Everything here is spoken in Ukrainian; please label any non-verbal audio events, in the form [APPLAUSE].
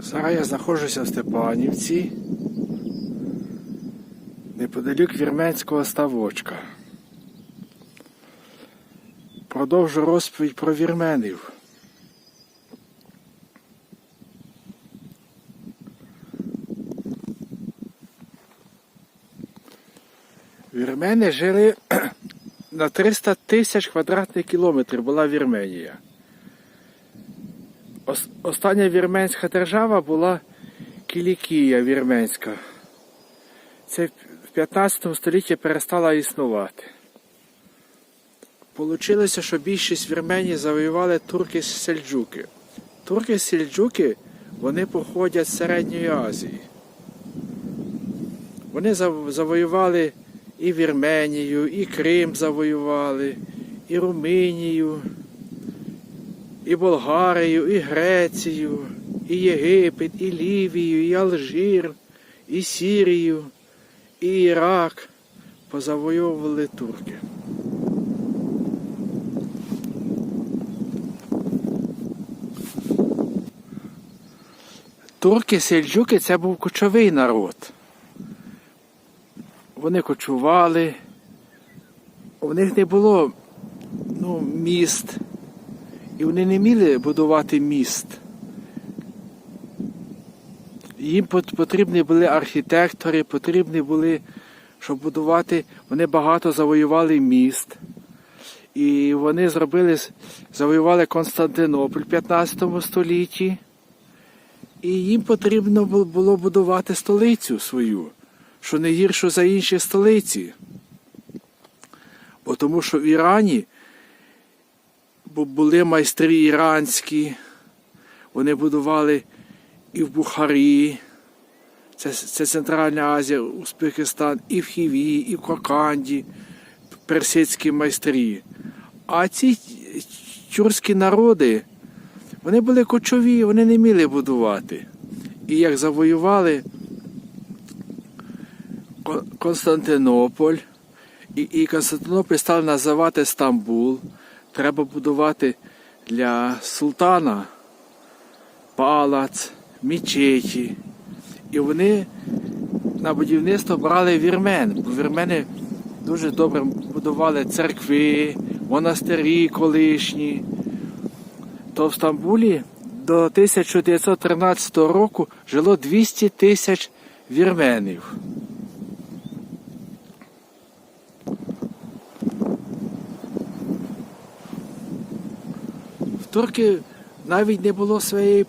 Зараз я знаходжуся в Степанівці, неподалік вірменського ставочка. Продовжу розповідь про вірменів. Вірмени жили [CLEARS THROAT] на 300 тисяч квадратних кілометрів була Вірменія. Ос- Остання вірменська держава була Кілікія вірменська. Це в 15 столітті перестала існувати. Получилося, що більшість вірменів завоювали турки сельджуки. Турки сельджуки вони походять з Середньої Азії. Вони завоювали і Вірменію, і Крим завоювали, і Румунію і Болгарію, і Грецію, і Єгипет, і Лівію, і Алжир, і Сірію, і Ірак позавойовували турки. Турки, сельджуки це був кочовий народ. Вони кочували, у них не було ну, міст. І вони не вміли будувати міст. Їм потрібні були архітектори, потрібні були, щоб будувати. Вони багато завоювали міст. І вони зробили, завоювали Константинополь в 15 столітті. І їм потрібно було будувати столицю свою, що не гіршу за інші столиці. Бо тому що в Ірані бо були майстри іранські, вони будували і в Бухарі, це, це Центральна Азія, Узбекистан, і в Хіві, і в Коканді, персидські майстрі. А ці тюркські народи, вони були кочові, вони не вміли будувати. І як завоювали Константинополь, і, і Константинополь стали називати Стамбул. Треба будувати для султана палац, мечеті. І вони на будівництво брали вірмен, бо вірмени дуже добре будували церкви, монастирі колишні. То в Стамбулі до 1913 року жило 200 тисяч вірменів. Турки навіть не було своєї